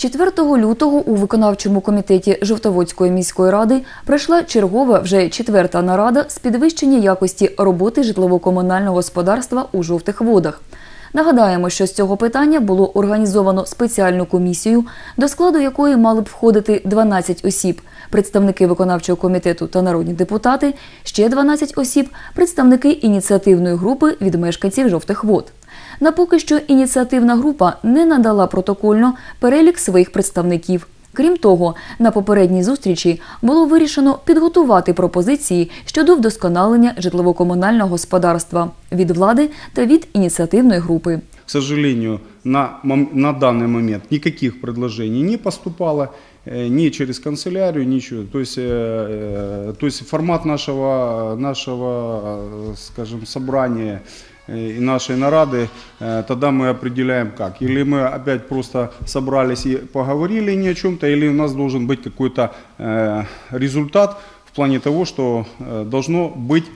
4 лютого у виконавчому комітеті Жовтоводської міської ради пройшла чергова вже четверта нарада з підвищення якості роботи житлово-комунального господарства у жовтих водах. Нагадаємо, що з цього питання було організовано спеціальну комісію, до складу якої мали б входити 12 осіб, представники виконавчого комітету та народні депутати, ще 12 осіб, представники ініціативної групи від мешканців жовтих вод. На поки що ініціативна група не надала протокольно перелік своїх представників. Крім того, на попередній зустрічі було вирішено підготувати пропозиції щодо вдосконалення житлово-комунального господарства від влади та від ініціативної групи. К сожалению, на, на данный момент никаких предложений не поступало, ни через канцелярию, ничего. То есть, э, э, то есть формат нашего, нашего э, скажем, собрания э, и нашей нарады, э, тогда мы определяем как. Или мы опять просто собрались и поговорили ни о чем-то, или у нас должен быть какой-то э, результат в плане того, что э, должно быть э,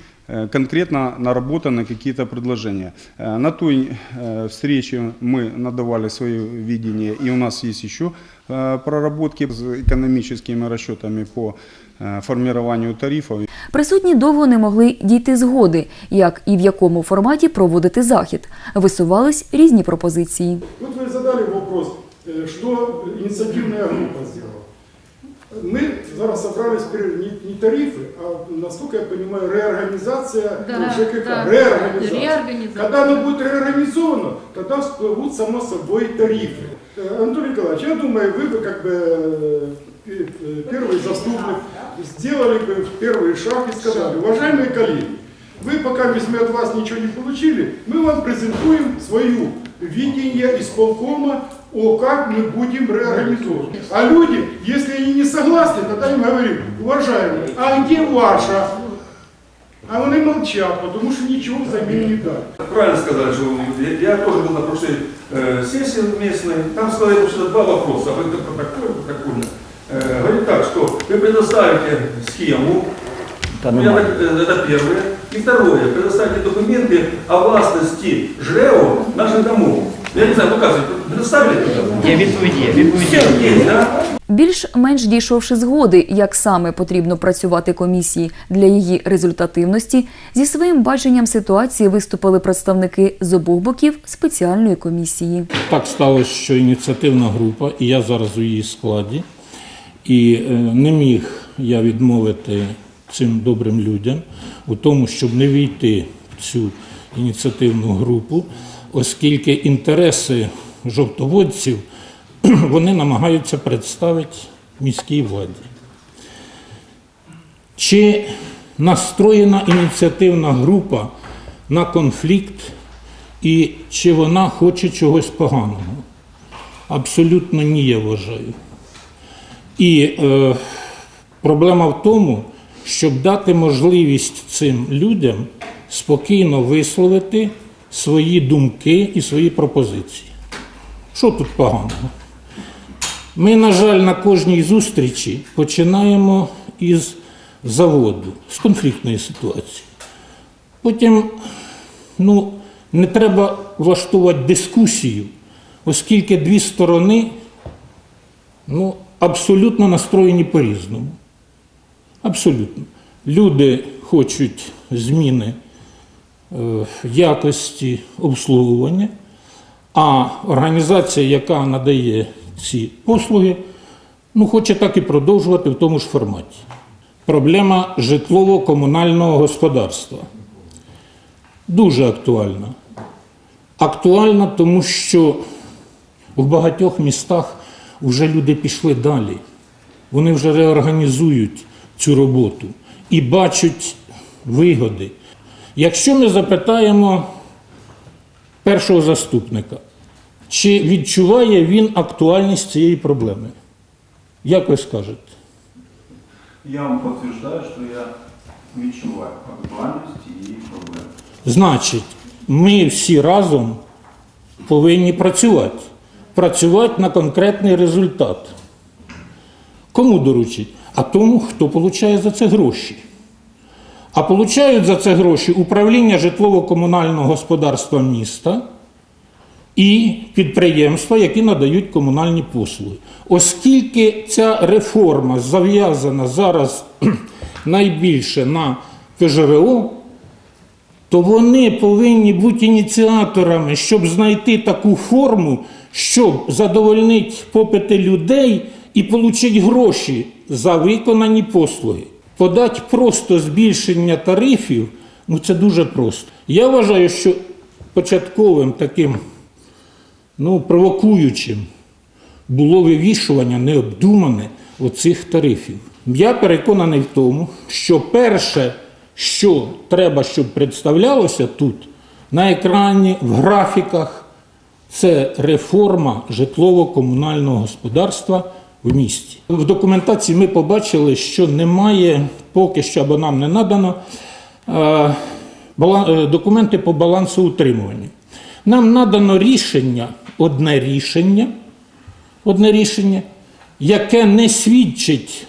конкретно наработаны какие-то предложения. Э, На той э, встрече мы надавали свое видение, и у нас есть еще э, проработки с экономическими расчетами по э, формированию тарифов. Присутні довго не могли дійти згоди, як і в якому форматі проводити захід. Висувались різні пропозиції. Вот вы задали вопрос, э, что инициативная группа мы зараз собрались зібрались не не тарифы а наскільки я понимаю реорганизация да, ЖКХ. Да, реорганізація. реорганізація. Коли воно буде реорганізовано, тоді вспливуть само собой тарифы Анатолій Николаевич, я думаю, вы б как бы, первый заступник сделали бы первый шаг и сказали, уважаемые коллеги, вы пока весьма от вас ничего не получили, мы вам презентуем свою видение исполкома о как мы будем реорганизовывать. А люди, если они не согласны, тогда им говорим, уважаемые, а где ваша? А вони молчат, потому что ничего взамен не дали. Правильно сказали, что я, я тоже был на прошлой э, сессии местной, там сказали, что два вопроса, об этом протоколе, протокольно. Э, говорит так, что вы предоставите схему, я так, э, это первое, и второе, предоставите документы о властности ЖРЭО наших домов. Я не знаю, предоставили это? Є відповідь, є відповідь. Да? Більш-менш дійшовши згоди, як саме потрібно працювати комісії для її результативності, зі своїм баченням ситуації виступили представники з обох боків спеціальної комісії. Так сталося, що ініціативна група, і я зараз у її складі, і е, не міг я відмовити цим добрим людям у тому, щоб не війти в цю ініціативну групу, оскільки інтереси жовтоводців вони намагаються представити міській владі. Чи настроєна ініціативна група на конфлікт і чи вона хоче чогось поганого? Абсолютно ні, я вважаю. І е, проблема в тому, щоб дати можливість цим людям спокійно висловити свої думки і свої пропозиції. Що тут поганого? Ми, на жаль, на кожній зустрічі починаємо із заводу, з конфліктної ситуації. Потім ну, не треба влаштувати дискусію, оскільки дві сторони ну, абсолютно настроєні по-різному. Абсолютно. Люди хочуть зміни якості обслуговування, а організація, яка надає ці послуги, ну, хоче так і продовжувати в тому ж форматі. Проблема житлово-комунального господарства дуже актуальна. Актуальна, тому що в багатьох містах вже люди пішли далі. Вони вже реорганізують цю роботу і бачать вигоди. Якщо ми запитаємо першого заступника, чи відчуває він актуальність цієї проблеми? Як ви скажете? Я вам подтверждаю, что я відчуваю актуальність цієї проблеми. Значить, ми всі разом повинні працювати. Працювати на конкретний результат. Кому доручить? А тому, хто отримує за це гроші. А получають за це гроші управління житлово-комунального господарства міста і підприємства, які надають комунальні послуги. Оскільки ця реформа зав'язана зараз найбільше на ПЖРО, то вони повинні бути ініціаторами, щоб знайти таку форму, щоб задовольнити попити людей і отримати гроші за виконані послуги. Подати просто збільшення тарифів, ну це дуже просто. Я вважаю, що початковим таким ну, провокуючим було вивішування необдумане оцих тарифів. Я переконаний в тому, що перше, що треба, щоб представлялося тут, на екрані, в графіках, це реформа житлово-комунального господарства в місті. В документації ми побачили, що немає поки що або нам не надано е, е, документи по балансоутримуванню. Нам надано рішення, одне рішення, одне рішення, яке не свідчить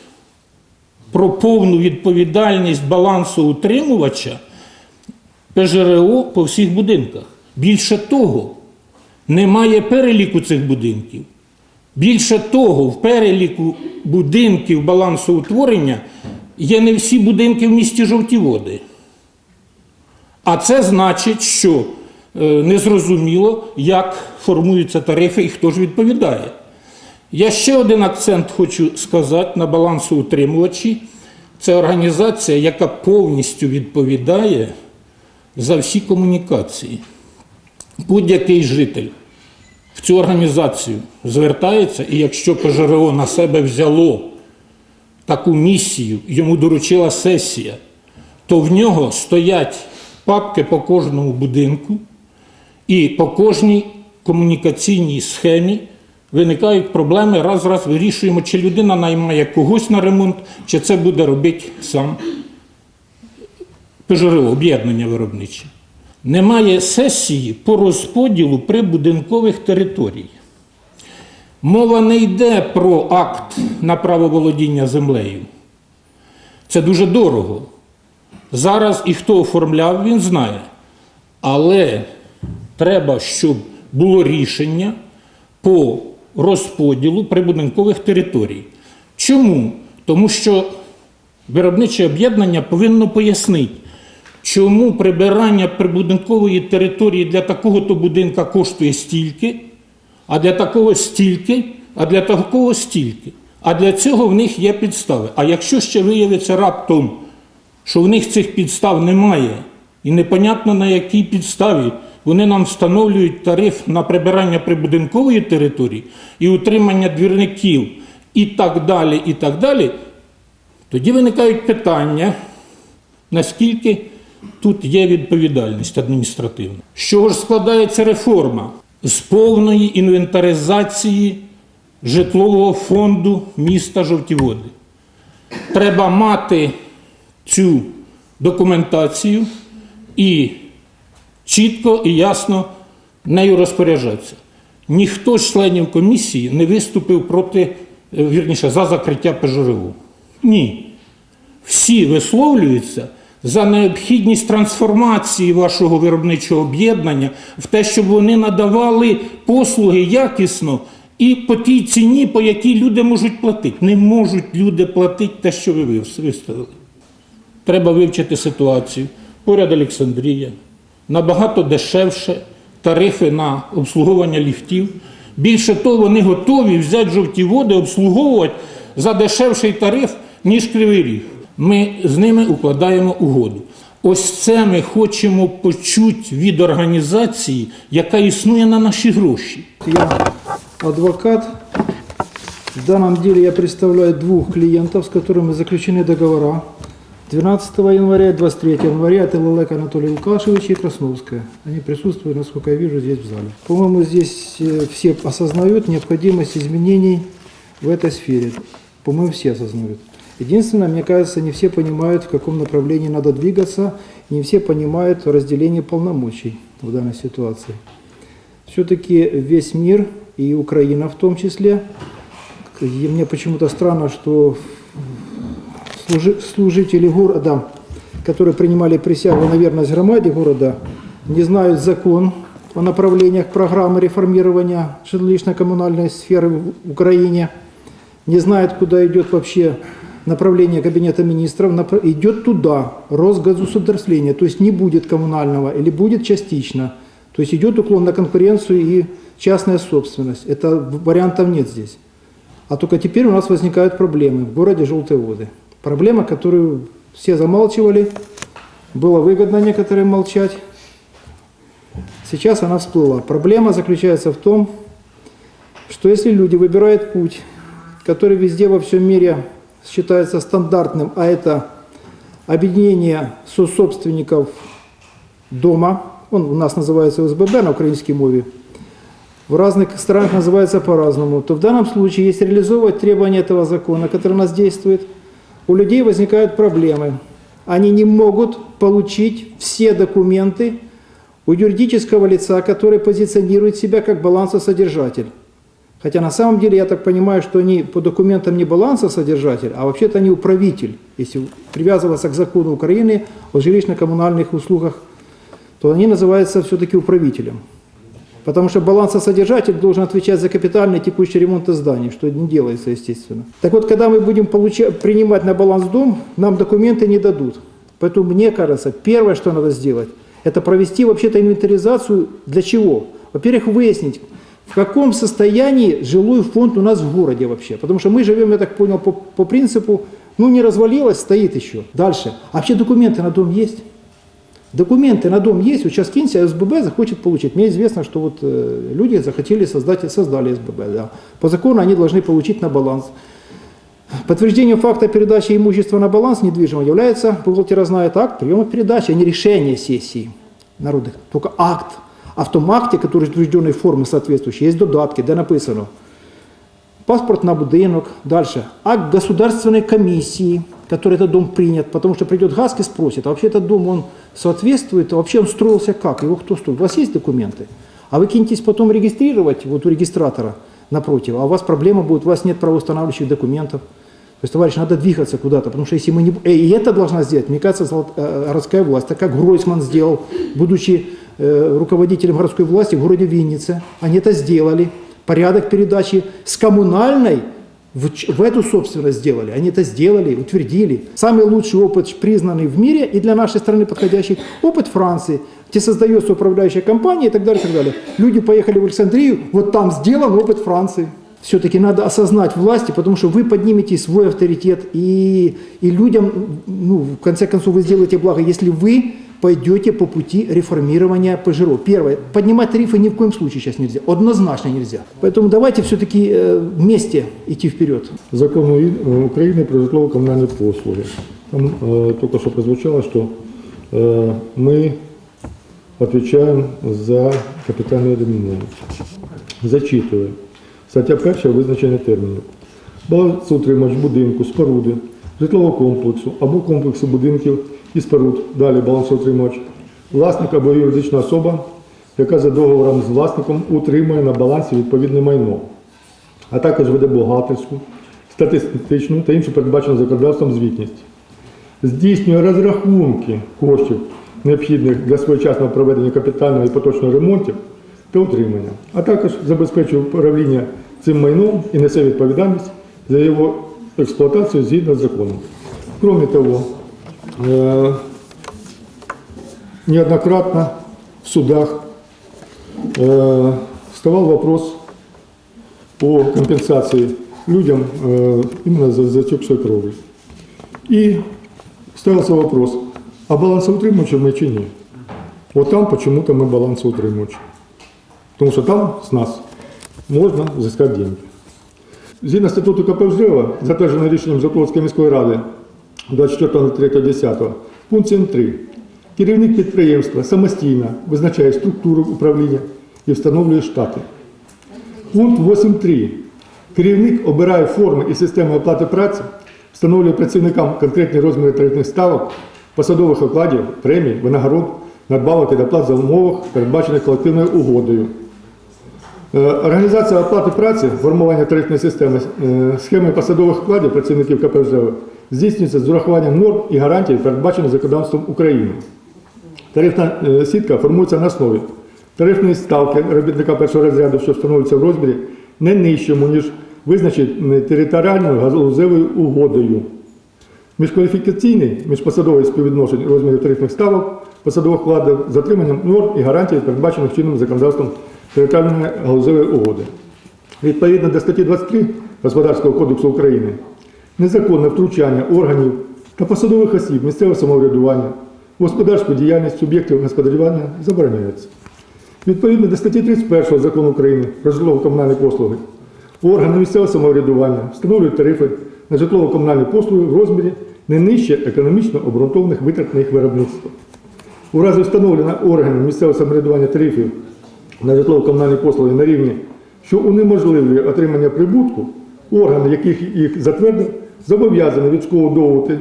про повну відповідальність балансоутримувача ПЖРО по всіх будинках. Більше того, немає переліку цих будинків. Більше того, в переліку будинків балансоутворення є не всі будинки в місті жовті води. А це значить, що е, незрозуміло, як формуються тарифи і хто ж відповідає. Я ще один акцент хочу сказати на балансоутримувачі. Це організація, яка повністю відповідає за всі комунікації. Будь-який житель в цю організацію звертається, і якщо ПЖРО на себе взяло таку місію, йому доручила сесія, то в нього стоять папки по кожному будинку, і по кожній комунікаційній схемі виникають проблеми, раз раз вирішуємо, чи людина наймає когось на ремонт, чи це буде робити сам ПЖРО, об'єднання виробниче. Немає сесії по розподілу прибудинкових територій. Мова не йде про акт на право володіння землею. Це дуже дорого. Зараз і хто оформляв, він знає. Але треба, щоб було рішення по розподілу прибудинкових територій. Чому? Тому що виробниче об'єднання повинно пояснити, чому прибирання прибудинкової території для такого-то будинка коштує стільки, а для такого стільки, а для такого стільки. А для цього в них є підстави. А якщо ще виявиться раптом, що в них цих підстав немає, і непонятно на якій підставі вони нам встановлюють тариф на прибирання прибудинкової території і утримання двірників і так далі, і так далі, тоді виникають питання, наскільки тут є відповідальність адміністративна. З чого ж складається реформа? З повної інвентаризації житлового фонду міста Жовтіводи. Треба мати цю документацію і чітко і ясно нею розпоряджатися. Ніхто з членів комісії не виступив проти, е, вірніше, за закриття ПЖРУ. Ні. Всі висловлюються за необхідність трансформації вашого виробничого об'єднання в те, щоб вони надавали послуги якісно і по тій ціні, по якій люди можуть платити. Не можуть люди платити те, що ви виставили. Треба вивчити ситуацію. Поряд Олександрія. Набагато дешевше тарифи на обслуговування ліфтів. Більше того, вони готові взяти жовті води, обслуговувати за дешевший тариф, ніж Кривий Ріг. Ми з ними укладаємо угоду. Ось це ми хочемо почути від організації, яка існує на наші гроші. Я адвокат. В данном деле я представляю двух клиентов, с которыми заключены договора. 12 января и 23 января это Лелек Анатолий Лукашевич и Красновская. Они присутствуют, насколько я вижу, здесь в зале. По-моему, здесь э, все осознают необходимость изменений в этой сфере. По-моему, все осознают. Единственное, мне кажется, не все понимают, в каком направлении надо двигаться, не все понимают разделение полномочий в данной ситуации. Все-таки весь мир, и Украина в том числе, и мне почему-то странно, что служи- служители города, которые принимали присягу на верность громаде города, не знают закон о направлениях программы реформирования жилищно-коммунальной сферы в Украине, не знает, куда идет вообще направление Кабинета министров, идет туда, Росгосударствление, то есть не будет коммунального или будет частично, то есть идет уклон на конкуренцию и частная собственность. Это вариантов нет здесь. А только теперь у нас возникают проблемы в городе Желтые воды. Проблема, которую все замалчивали, было выгодно некоторым молчать. Сейчас она всплыла. Проблема заключается в том, что если люди выбирают путь, который везде во всем мире считается стандартным, а это объединение сособственников дома, он у нас называется ОСББ на украинской мове, в разных странах называется по-разному, то в данном случае, если реализовывать требования этого закона, который у нас действует, у людей возникают проблемы. Они не могут получить все документы у юридического лица, который позиционирует себя как балансосодержатель. Хотя на самом деле я так понимаю, что они по документам не балансосодержатель, а вообще-то они управитель. Если привязываться к закону Украины о жилищно-коммунальных услугах, то они называются все-таки управителем. Потому что балансосодержатель должен отвечать за капитальный текущий ремонт зданий, что не делается, естественно. Так вот, когда мы будем получать, принимать на баланс дом, нам документы не дадут. Поэтому мне кажется, первое, что надо сделать, это провести вообще-то инвентаризацию для чего? Во-первых, выяснить, в каком состоянии жилой фонд у нас в городе вообще. Потому что мы живем, я так понял, по, по принципу, ну не развалилось, стоит еще. Дальше. А вообще документы на дом есть? Документы на дом есть, вот сейчас кинься, СББ захочет получить. Мне известно, что вот э, люди захотели создать, создали СББ. Да. По закону они должны получить на баланс. Подтверждением факта передачи имущества на баланс недвижимого является, бухгалтера акт приема передачи, а не решение сессии народных, только акт. А в том акте, который утвержденной формы соответствующей, есть додатки, де написано. Паспорт на будинок, дальше. Акт государственной комиссии, который этот дом принят, потому что придет ГАСК и спросит, а вообще этот дом, он соответствует, а вообще он строился как, его кто строил, у вас есть документы? А вы кинетесь потом регистрировать, вот у регистратора напротив, а у вас проблема будет, у вас нет правоустанавливающих документов. Есть, товарищ, надо двигаться куда-то, потому что если мы не... э, И это должна сделать, мне кажется, золот- э, городская власть, так как Гройсман сделал, будучи э, руководителем городской власти в городе Виннице, они это сделали. Порядок передачи с коммунальной в, в эту собственность сделали. Они это сделали, утвердили. Самый лучший опыт, признанный в мире и для нашей страны подходящий, опыт Франции, где создается управляющая компания и так далее, и так далее. Люди поехали в Александрию, вот там сделан опыт Франции. Все-таки надо осознать власти, потому что вы поднимете свой авторитет, и, и людям, ну, в конце концов, вы сделаете благо, если вы пойдете по пути реформирования ПЖРО. Первое, поднимать тарифы ни в коем случае сейчас нельзя, однозначно нельзя. Поэтому давайте все-таки э, вместе идти вперед. Закон У- України про житлово-комунальні послуги. Там э, только что прозвучало, что э, мы отвечаем за капитальные ремонт. Зачитую. Стаття 1 визначення термінів. Балансоутримач будинку, споруди, житлового комплексу або комплексу будинків і споруд. Далі балансоутримач. Власник або юридична особа, яка за договором з власником утримує на балансі відповідне майно а також веде бухгалтерську, статистичну та іншу передбачену законодавством звітність. Здійснює розрахунки коштів, необхідних для своєчасного проведення капітального і поточного ремонтів та утримання, а також забезпечує управління цим майном і несе відповідальність за його експлуатацію згідно з законом. Кроме того, е, неоднократно в судах э, вставал вопрос о компенсации людям э, именно за затекшей крови. И ставился вопрос, а балансоутримувачи мы чи ні? Вот там почему-то мы балансоутримувачи. Потому что там с нас можно взыскать деньги. Згідно статуту КП «Ждева», затвердженого рішенням Жовтоводської міської ради 24.03.10, пункт 7.3. Керівник підприємства самостійно визначає структуру управління і встановлює штати. Пункт 8.3. Керівник обирає форми і системи оплати праці, встановлює працівникам конкретні розміри тарифних ставок, посадових окладів, премій, винагород, надбавок і доплат за умовах, передбачених колективною угодою. Е, Організація оплати праці, формування тарифної системи, е, схеми посадових вкладів працівників КП здійснюється з урахуванням норм і гарантій, передбачених законодавством України. Тарифна е, сітка формується на основі Тарифні ставки робітника першого розряду, що встановлюються в розмірі, не нижчому, ніж визначені територіальною галузевою угодою. Міжкваліфікаційний, міжпосадовий співвідношень розмірів тарифних ставок, посадових вкладів затриманням норм і гарантій, передбачених чинним законодавством територіальної галузевої угоди. Відповідно до статті 23 Господарського кодексу України, незаконне втручання органів та посадових осіб місцевого самоврядування в господарську діяльність суб'єктів господарювання забороняється. Відповідно до статті 31 закону України про житлово-комунальні послуги, органи місцевого самоврядування встановлюють тарифи на житлово-комунальні послуги в розмірі не нижче економічно обґрунтованих витрат на їх виробництво. У разі встановлення органів місцевого самоврядування тарифів на житлово-комунальні послуги на рівні, що унеможливлює отримання прибутку, органи, яких їх затвердив, зобов'язані відшкодовувати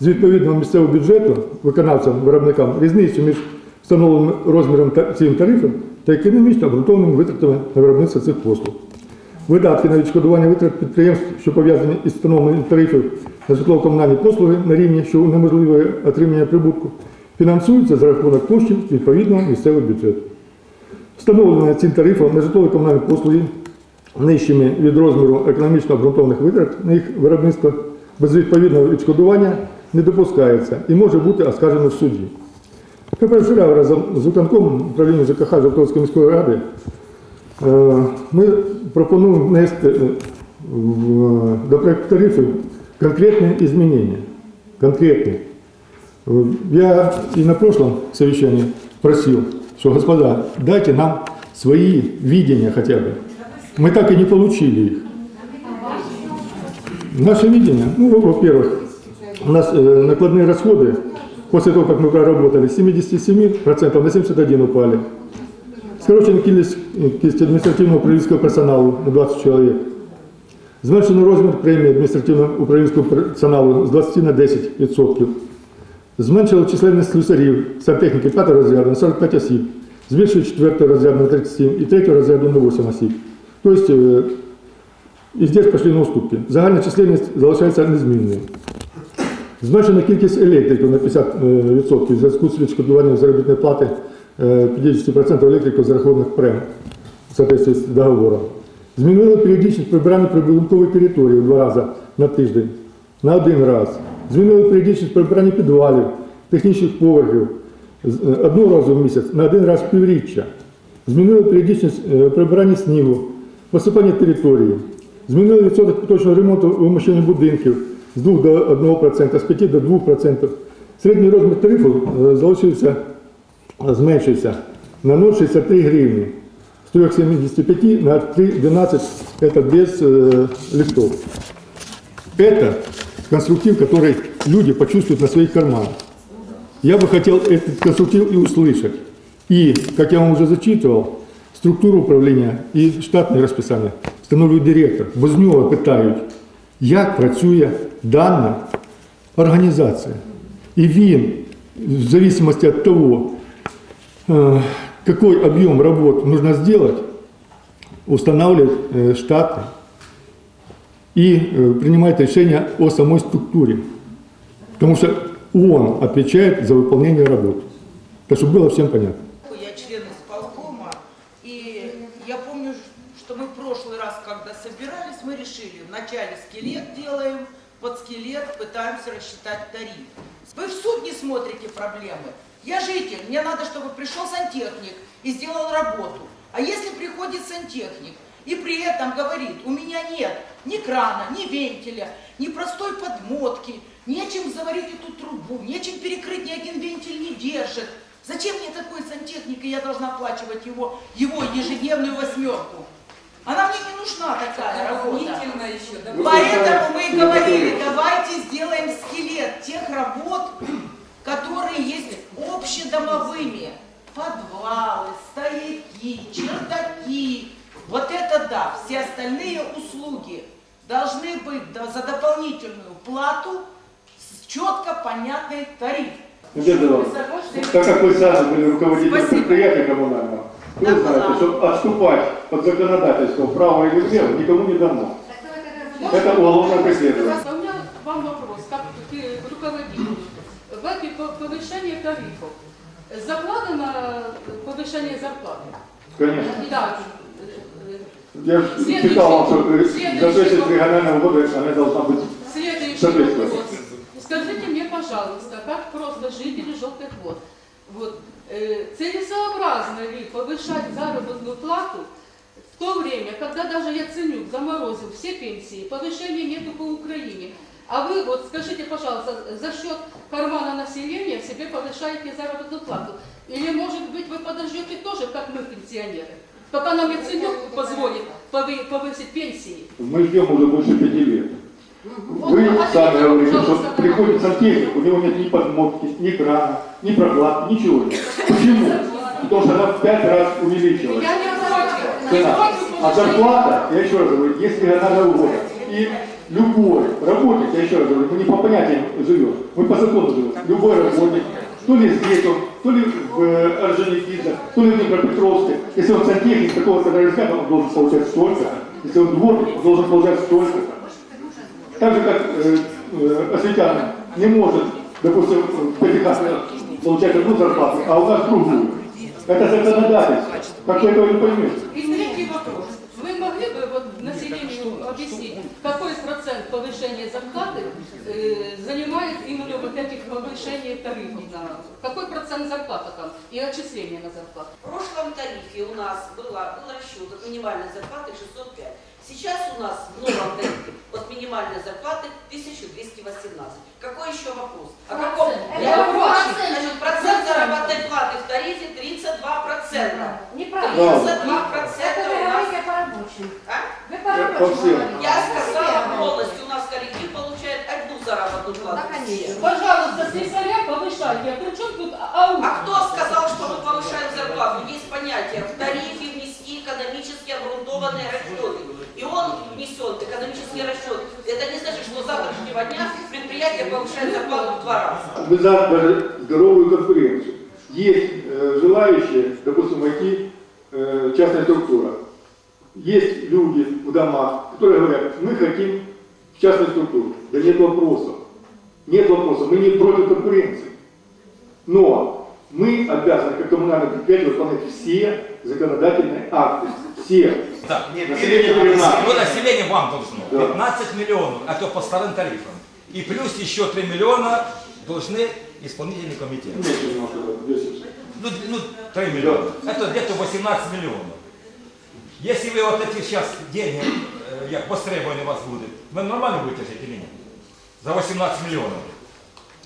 з відповідного місцевого бюджету виконавцям виробникам різницю між встановленим розміром та цим тарифом та економічно обґрунтованими витратами на виробництво цих послуг. Видатки на відшкодування витрат підприємств, що пов'язані із встановленням тарифів на житлово-комунальні послуги на рівні, що унеможливлює отримання прибутку, фінансуються за рахунок коштів відповідного місцевого бюджету. Встановлення цим тарифом на житлово-комунальні послуги нижчими від розміру економічно обґрунтованих витрат на їх виробництво без відповідного відшкодування не допускається і може бути оскаржено в суді. КП «Жираф» разом з виконкомом управління ЖКХ Жовтовської міської ради е, ми пропонуємо внести е, до проекту тарифів конкретні змінення. Конкретні. Э, Я и на прошлом совещании просил, что, господа, дайте нам свои видения хотя бы. Мы так и не получили их. Наше видение, ну, во-первых, у нас э, накладные расходы после того, как мы проработали, с 77% на 71 упали. Скорочена кількість, кількість адміністративного управлінського персоналу на 20 чоловік. Зменшено розмір премії адміністративного управлінського персоналу з 20 на 10%. Зменшили численність слюсарів сантехніки 5 розряду на 45 осіб, збільшили 4 розряду на 37 і 3 розряду на 8 осіб. Тобто, е, і здесь пішли на уступки. Загальна численність залишається незмінною. Зменшена кількість електриків на 50% в зв'язку з відшкодуванням заробітної плати е, 50% електриків за рахунок прем в соответствии з договором. Змінили періодичність прибирання прибудинкової території в два рази на тиждень, на один раз. Змінили періодичність прибирання підвалів, технічних поверхів з- е, одного разу в місяць на один раз в півріччя. Змінили періодичність е, прибирання снігу, посипання території. Змінили відсоток поточного ремонту вимушених будинків з 2 до 1%, з 5 до 2%. Середній розмір тарифу е, залишився, е, зменшився на 0,63 гривні. С 3,75 на 3,12 это без э, лифтов. Это конструктив, который люди почувствуют на своих карманах. Я бы хотел этот конструктив и услышать. И, как я вам уже зачитывал, структуру управління і штатне розписання встановлює директор. Бо з нього питають, як працює дана організація. І він, в зависимости от того, э, какой объем работ нужно сделать, устанавливает э, штаты и э, принимает решение о самой структуре. Потому что он отвечает за выполнение работ. Так чтобы было всем понятно. Я член исполкома, и я помню, что мы в прошлый раз, когда собирались, мы решили, вначале скелет делаем, под скелет пытаемся рассчитать тариф. Вы в суд не смотрите проблемы. Я житель, мне надо, чтобы пришел сантехник и сделал работу. А если приходит сантехник и при этом говорит, у меня нет ни крана, ни вентиля, ни простой подмотки, нечем заварить эту трубу, нечем перекрыть, ни один вентиль не держит. Зачем мне такой сантехник, и я должна оплачивать его, его ежедневную восьмерку? Она мне не нужна такая работа. еще. Поэтому мы и говорили, давайте сделаем скелет тех работ, которые есть общедомовыми. Подвалы, Вот это да. Все остальные услуги должны быть за дополнительную плату с четко понятный тариф. Надежда так как вы сами были руководителем Спасибо. предприятия коммунального, вы Да, знаете, что отступать от законодательства вправо или влево никому не дано. Это уголовное преследование. У меня вам вопрос, как к руководителю. В эти по- повышение тарифов Закладено повышение зарплаты. Конечно. Да. Я же читал вам, что к региональному году, она должна быть Следующий вопрос. Скажите мне, пожалуйста, как просто жители желтых вод, вот, э, целесообразно ли повышать заработную плату в то время, когда даже Яценюк заморозил все пенсии, повышения нету по Украине, а вы вот скажите, пожалуйста, за счет кармана населения себе повышаете заработную плату? Или, может быть, вы подождете тоже, как мы, пенсионеры, пока нам Яценюк позволит повы- повысить пенсии? Мы ждем уже больше пяти лет. Вы а сами говорите, что приходит сантехник, у него нет ни подмотки, ни крана, ни прокладки, ничего нет. Почему? Потому что она в пять раз увеличилась. Я не Цена. А зарплата, я еще раз говорю, если регионального года, и любой работник, я еще раз говорю, мы не по понятиям живем, мы по закону живем. Любой работник, то ли здесь он, то ли в э, Орджоникидзе, то ли в Днепропетровске, если он сантехник такого-то городка, он должен получать столько. Если он дворник, он должен получать столько. Так же, как э, э, осветянин не может, допустим, в Пятихатке получать одну зарплату, а у нас другую. Это законодательство. Как вы этого не поймете? объяснить, какой процент повышения зарплаты э, занимает именно вот этих повышений тарифов? На, какой процент зарплаты там и отчисления на зарплату? В прошлом тарифе у нас было, был расчет от минимальной зарплаты 605. Сейчас у нас в новом тарифе от минимальной зарплаты 1218. Какой еще вопрос? О каком? Процент. Я. Значит, процент заработной платы в тарифе 32%. Неправда. 32% Это вы у нас. говорите по рабочим. А? Вы по рабочим. Я сказала полностью, у нас коллектив получает одну заработную плату. Да, конечно. Пожалуйста, слесаря повышайте. А при чем тут АУ? А кто сказал, что мы повышаем зарплату? Есть понятие в тарифе внести экономически обґрунтованные расчеты. И он внесет экономический расчет. Это не значит, что с завтрашнего дня предприятие повышает зарплату в два раза. Мы даже здоровую конкуренцию. Есть э, желающие, допустим, войти э, частная структура. Есть люди в домах, которые говорят, мы хотим в частную структуру. Да нет вопросов. Нет вопросов. Мы не против конкуренции. Но мы обязаны, как коммунальное предприятие, выполнять все законодательные акты. Все. Так, нет, Население вот население вам должно. Да. 15 миллионов, а то по старым тарифам. И плюс еще 3 миллиона должны исполнительный комитет. Меньше немножко, да, 10. Ну, ну 3 миллиона. Это где-то 18 миллионов. Если вы вот эти сейчас деньги, э, як востребованы у вас будут, вы нормально будете жить или нет? За 18 миллионов.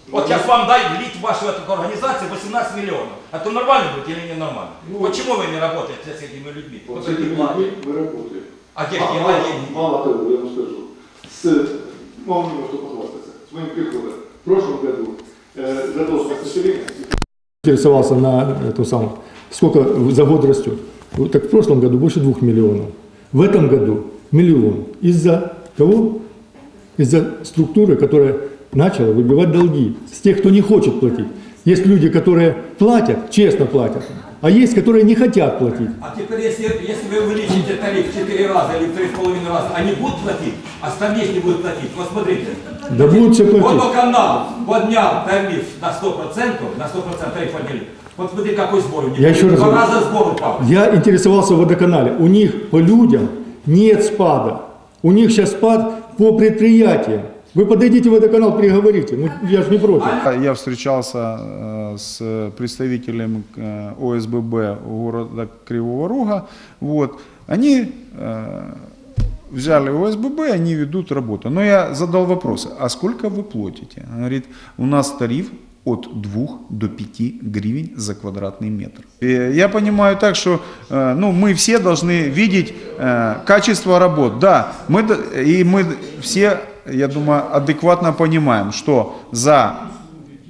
Вот сейчас вам дай влить в вашу эту организацию 18 миллионов. А то нормально будет или не нормально? Почему вы не работаете с этими людьми? Вот с этими людьми мы работаем. А где Мало- где мало, мало того, я вам скажу, с, могу немножко похвастаться, с моим приходом в прошлом году э, задолженность населения интересовался на эту самую, сколько за год растет. Так в прошлом году больше двух миллионов. В этом году миллион. Из-за кого? Из-за структуры, которая начала выбивать долги с тех, кто не хочет платить. Есть люди, которые платят, честно платят, а есть, которые не хотят платить. А теперь, если, если вы увеличите тариф в 4 раза или в 3,5 раза, они будут платить, а остальные не будут платить. Вот смотрите, Да будут все платить. водоканал поднял тариф на 100%, на 100% тариф подняли. Вот смотри, какой сбор у них. Я еще раз говорю. раза сбор упал. Я интересовался в водоканале. У них по людям нет спада. У них сейчас спад по предприятиям. Вы подойдите в водоканал, переговорите. Ну, я же не против. Я встречался э, с представителем э, ОСББ города Кривого Рога. Вот. Они э, взяли ОСББ, они ведут работу. Но я задал вопрос, а сколько вы платите? Он говорит, у нас тариф от 2 до 5 гривен за квадратный метр. И я понимаю так, что ну, мы все должны видеть качество работ. Да, мы, и мы все, я думаю, адекватно понимаем, что за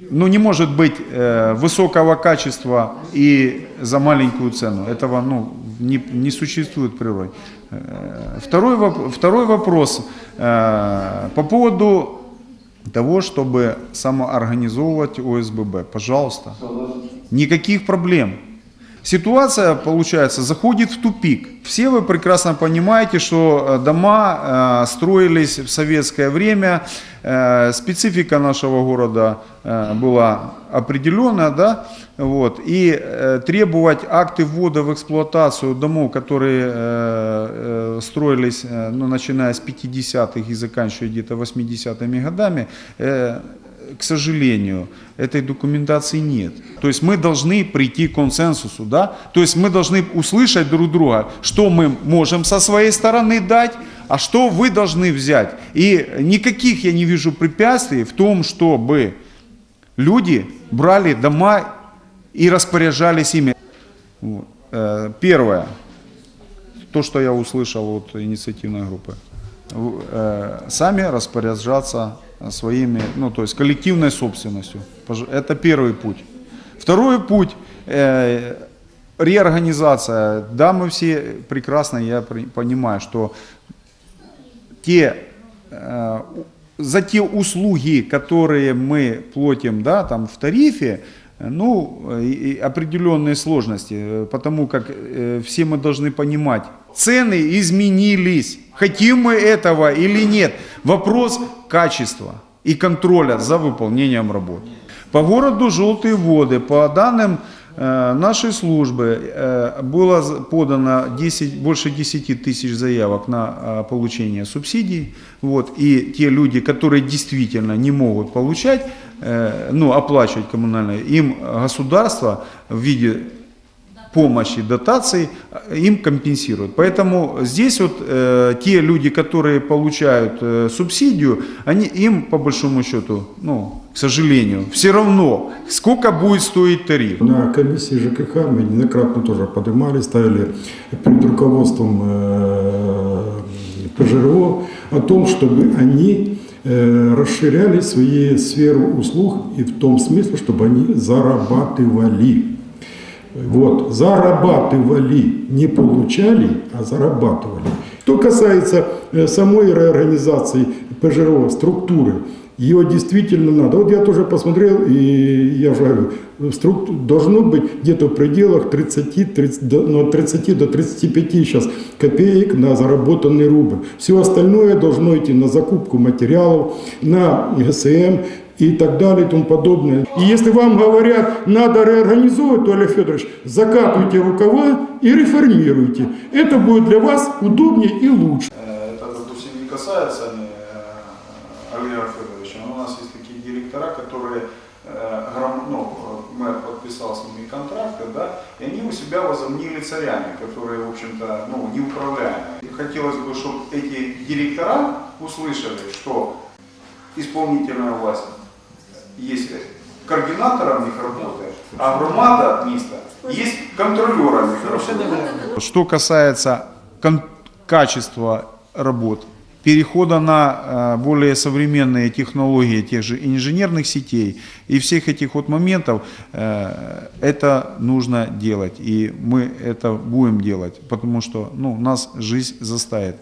ну, не может быть э, высокого качества и за маленькую цену. Этого ну, не, не существует в природе. Э, Второй, второй вопрос э, по поводу того, чтобы самоорганизовывать ОСББ. Пожалуйста. Никаких проблем. Ситуация, получается, заходит в тупик. Все вы прекрасно понимаете, что э, дома э, строились в советское время, э, специфика нашего города э, была определенная, да, вот, и э, требовать акты ввода в эксплуатацию домов, которые э, э, строились, э, ну, начиная с 50-х и заканчивая где-то 80-ми годами, э, к сожалению, этой документации нет. То есть мы должны прийти к консенсусу, да? То есть мы должны услышать друг друга, что мы можем со своей стороны дать, а что вы должны взять. И никаких я не вижу препятствий в том, чтобы люди брали дома и распоряжались ими. Э, Первое, то, что я услышал от инициативной группы, э, сами распоряжаться своими, ну, то есть коллективной собственностью. Это первый путь. Второй путь э, реорганизация. Да, мы все прекрасно, я понимаю, что те, э, за те услуги, которые мы платим да, там, в тарифе, э, ну, э, и- определенные сложности, э, потому как э, все мы должны понимать, цены изменились, хотим мы этого или нет. Вопрос качества и контроля за выполнением работ. По городу Желтые воды, по данным э, нашей службы, э, было з- подано 10, больше 10 тысяч заявок на э, получение субсидий. Вот, и те люди, которые действительно не могут получать, э, ну, оплачивать коммунальные, им государство в виде помощи, дотаций э, им компенсируют. Поэтому здесь вот э, те люди, которые получают э, субсидию, они, им по большому счету, ну, к сожалению, все равно, сколько будет стоить тариф. На комиссии ЖКХ мы неоднократно тоже поднимали, ставили перед руководством э, ПЖРО о том, чтобы они э, расширяли свои сферу услуг и в том смысле, чтобы они зарабатывали. Вот, зарабатывали, не получали, а зарабатывали. Что касается э, самой реорганизации ПЖРО, структуры, ее действительно надо. Вот я тоже посмотрел, и я же говорю, структу- должно быть где-то в пределах 30, 30, до- ну, от 30 до 35 сейчас копеек на заработанный рубль. Все остальное должно идти на закупку материалов, на ГСМ и так далее и тому подобное. И если вам говорят, надо реорганизовывать, то, Олег Федорович, закатывайте рукава и реформируйте. Это будет для вас удобнее и лучше. Э, Это, допустим, не касается э, Олега Федоровича, но у нас есть такие директора, которые, э, ну, э, мэр подписал с ними контракты, да, и они у себя возомнили царями, которые, в общем-то, ну, неуправляемые. Хотелось бы, чтобы эти директора услышали, что исполнительная власть есть координатором их работы, а громада міста есть контролером их работы. Что касается кон- качества работ, перехода на э, более современные технологии тех же инженерных сетей и всех этих вот моментов, э, это нужно делать. И мы это будем делать, потому что ну, нас жизнь заставит.